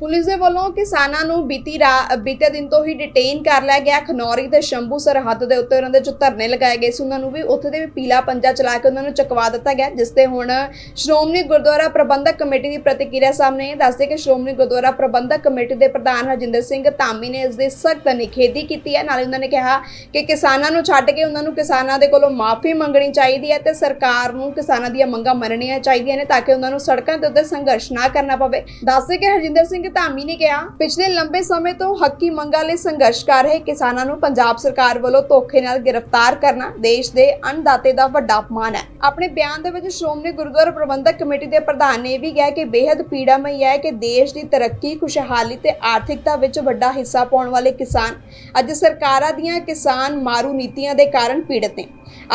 Police ਦੇ ਵੱਲੋਂ ਕਿਸਾਨਾਂ ਨੂੰ ਬੀਤੀ ਰਾ- ਬੀਤੇ ਦਿਨ ਤੋਂ ਹੀ ਡਿਟੇਨ ਕਰ ਲਿਆ ਗਿਆ। ਖਨੌਰੀ ਤੇ ਸ਼ੰਭੂ ਸਰਹੱਦ ਦੇ ਉੱਤੇ ਉਹਨਾਂ ਦੇ ਜੋ ਧਰਨੇ ਲਗਾਏ ਗਏ ਸੀ, ਉਹਨਾਂ ਨੂੰ ਵੀ ਉੱਥੇ ਦੇ ਪੀਲਾ ਪੰਜਾ ਚਲਾ ਕੇ ਉਹਨਾਂ ਨੂੰ ਚਕਵਾ ਦਿੱਤਾ ਗਿਆ, ਜਿਸ ਤੇ ਹੁਣ ਸ਼੍ਰੋਮਣੀ ਗੁਰਦੁਆਰਾ ਪ੍ਰਬੰਧਕ ਕਮੇਟੀ ਦੀ ਪ੍ਰਤੀਕਿਰਿਆ ਸਾਹਮਣੇ ਦੱਸਦੇ ਕਿ ਸ਼੍ਰੋਮਣੀ ਗੁਰਦੁਆਰਾ ਪ੍ਰਬੰਧਕ ਕਮੇਟੀ ਦੇ ਪ੍ਰਧਾਨ ਹਰਜਿੰਦਰ ਸਿੰਘ ਧਾਮੀ ਨੇ ਇਸ ਦੀ ਸਖਤ ਨਿਖੇਧੀ ਕੀਤੀ ਹੈ। ਨਾਲੇ ਉਹਨਾਂ ਨੇ ਕਿਹਾ ਕਿ ਕਿਸਾਨਾਂ ਨੂੰ ਛੱਡ ਕੇ ਉਹਨਾਂ ਨੂੰ ਕਿਸਾਨਾਂ ਦੇ ਕੋਲੋਂ ਮਾਫੀ ਮੰਗਣੀ ਚਾਹੀਦੀ ਹੈ ਤੇ ਸਰਕਾਰ ਨੂੰ ਕਿਸਾਨਾਂ ਦੀਆਂ ਮੰਗਾਂ ਮੰਨਣੀਆਂ ਚਾਹੀਦੀਆਂ ਨੇ ਤਾਂ ਕਿ ਉਹਨਾਂ ਨੂੰ ਸੜਕਾਂ ਦੇ ਉੱਤੇ ਸੰਘਰਸ਼ ਨਾ ਕਰਨਾ ਪਵੇ। ਦੱਸਦੇ ਕਿ ਹਰਜਿੰਦਰ ਸਿੰਘ ਧਾਮੀ ਨੇ ਕਿਹਾ, ਪਿਛਲੇ ਲੰਬੇ ਸਮੇਂ ਤੋਂ ਹੱਕੀ ਮੰਗਾਂ ਲਈ ਸੰਘਰਸ਼ ਕਰ ਰਹੇ ਕਿਸਾਨਾਂ ਨੂੰ ਪੰਜਾਬ ਸਰਕਾਰ ਵੱਲੋਂ ਧੋਖੇ ਨਾਲ ਗ੍ਰਿਫਤਾਰ ਕਰਨਾ ਦੇਸ਼ ਦੇ ਅੰਨਦਾਤੇ ਦਾ ਵੱਡਾ ਅਪਮਾਨ ਹੈ। ਆਪਣੇ ਬਿਆਨ ਦੇ ਵਿੱਚ ਸ਼੍ਰੋਮਣੀ ਗੁਰਦੁਆਰਾ ਪ੍ਰਬੰਧਕ ਕਮੇਟੀ ਦੇ ਪ੍ਰਧਾਨ ਨੇ ਇਹ ਵੀ ਕਿਹਾ ਕਿ ਬੇहद ਪੀੜਾਮਈ ਹੈ ਕਿ ਦੇਸ਼ ਦੀ ਤਰੱਕੀ, ਖੁਸ਼ਹਾਲੀ ਤੇ ਆਰਥਿਕਤਾ ਵਿੱਚ ਵੱਡਾ ਹਿੱਸਾ ਪਾਉਣ ਵਾਲੇ ਕਿਸਾਨ ਅੱਜ ਸਰਕਾਰਾਂ ਦੀਆਂ ਕਿਸਾਨ ਮਾਰੂ ਨੀਤੀਆਂ ਦੇ ਕਾਰਨ ਪੀੜਤ ਨੇ।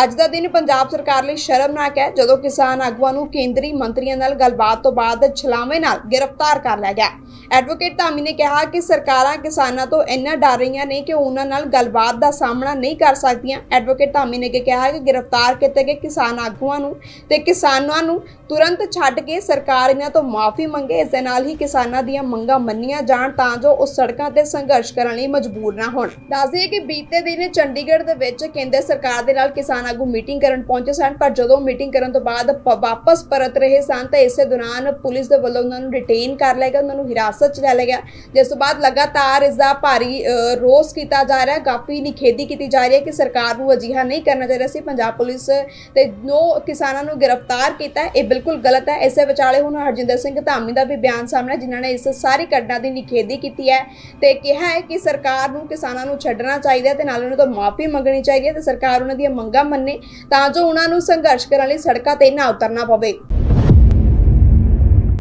ਅੱਜ ਦਾ ਦਿਨ ਪੰਜਾਬ ਸਰਕਾਰ ਲਈ ਸ਼ਰਮਨਾਕ ਹੈ, ਜਦੋਂ ਕਿਸਾਨ ਆਗੂਆਂ ਨੂੰ ਕੇਂਦਰੀ ਮੰਤਰੀਆਂ ਨਾਲ ਗੱਲਬਾਤ ਤੋਂ ਬਾਅਦ ਛਲਾਵੇਂ ਨਾਲ ਗ੍ਰਿਫਤਾਰ ਕਰ ਲਿਆ ਗਿਆ। ਐਡਵੋਕੇਟ ਧਾਮੀ ਨੇ ਕਿਹਾ ਕਿ ਸਰਕਾਰਾਂ ਕਿਸਾਨਾਂ ਤੋਂ ਇੰਨਾ ਡਰ ਰਹੀਆਂ ਨੇ ਕਿ ਉਹਨਾਂ ਨਾਲ ਗੱਲਬਾਤ ਦਾ ਸਾਹਮਣਾ ਨਹੀਂ ਕਰ ਸਕਦੀਆਂ। ਐਡਵੋਕੇਟ ਧਾਮੀ ਨੇ ਕਿਹਾ ਕਿ ਗ੍ਰਿਫਤਾਰ ਕੀਤੇ ਗਏ ਕਿਸਾਨ ਆਗੂਆਂ ਨੂੰ ਤੇ ਕਿਸਾਨਾਂ ਨੂੰ ਤੁਰੰਤ ਛੱਡ ਕੇ ਸਰਕਾਰ ਇਹਨਾਂ ਤੋਂ ਮਾਫੀ ਮੰਗੇ। ਇਸ ਦੇ ਨਾਲ ਹੀ ਕਿਸਾਨਾਂ ਦੀਆਂ ਮੰਗਾਂ ਮੰਨੀਆਂ ਜਾਣ ਤਾਂ ਜੋ ਉਹ ਸੜਕਾਂ ਤੇ ਸੰਘਰਸ਼ ਕਰਨ ਲਈ ਮਜਬੂਰ ਨਾ ਹੋਣ। ਦੱਸਦੇ ਕਿ ਬੀਤੇ ਦਿਨ ਚੰਡੀਗੜ੍ਹ ਦੇ ਵਿੱਚ ਕੇਂਦਰ ਸਰਕਾਰ ਦੇ ਨਾਲ ਕਿਸਾਨ ਆਗੂ ਮੀਟਿੰਗ ਕਰਨ ਪਹੁੰਚੇ ਸਨ, ਪਰ ਜਦੋਂ ਮੀਟਿੰਗ ਕਰਨ ਤੋਂ ਬਾਅਦ ਵਾਪਸ ਪਰਤ ਰਹੇ ਸਨ, ਤਾਂ ਇਸੇ ਦੌਰਾਨ ਪੁਲਿਸ ਦੇ ਵੱਲੋਂ ਉਹਨਾਂ ਨੂੰ ਡਿਟੇਨ ਕਰ ਲਿਆ ਗਿਆ, ਉਹਨਾਂ ਨੂੰ ਹਿਰਾਸਤ 'ਚ ਲੈ ਲਿਆ ਗਿਆ ਜਿਸ ਤੋਂ ਬਾਅਦ ਲਗਾਤਾਰ ਇਸ ਦਾ ਭਾਰੀ ਰੋਸ ਕੀਤਾ ਜਾ ਰਿਹਾ, ਕਾਫੀ ਨਿਖੇਧੀ ਕੀਤੀ ਜਾ ਰਹੀ ਹੈ ਕਿ ਸਰਕਾਰ ਨੂੰ ਅਜਿਹਾ ਨਹੀਂ ਕਰਨਾ ਚਾਹੀਦਾ ਸੀ। ਪੰਜਾਬ ਪੁਲਿਸ ਤੇ ਜੋ ਕਿਸਾਨਾਂ ਨੂੰ ਗ੍ਰਿਫਤਾਰ ਕੀਤਾ ਇਹ ਬਿਲਕੁਲ ਗਲਤ ਹੈ। ਇਸੇ ਵਿਚਾਲੇ ਹੁਣ ਹਰਜਿੰਦਰ ਸਿੰਘ ਧਾਮੀ ਦਾ ਵੀ ਬਿਆਨ ਸਾਹਮਣੇ ਜਿਨ੍ਹਾਂ ਨੇ ਇਸ ਸਾਰੀ ਘਟਨਾ ਦੀ ਨਿਖੇਧੀ ਕੀਤੀ ਹੈ ਤੇ ਕਿਹਾ ਹੈ ਕਿ ਸਰਕਾਰ ਨੂੰ ਕਿਸਾਨਾਂ ਨੂੰ ਛੱਡਣਾ ਚਾਹੀਦਾ ਹੈ ਤੇ ਨਾਲ ਉਹਨਾਂ ਤੋਂ ਮਾਫੀ ਮੰਗਣੀ ਚਾਹੀਦੀ ਹੈ ਤੇ ਸਰਕਾਰ ਉਹਨਾਂ ਦੀਆਂ ਮੰਗਾਂ ਮੰਨੇ ਤਾਂ ਜੋ ਉਹਨਾਂ ਨੂੰ ਸੰਘਰਸ਼ ਕਰਨ ਲਈ ਸੜਕਾਂ ਤੇ ਨਾ ਉਤਰਨਾ ਪਵੇ।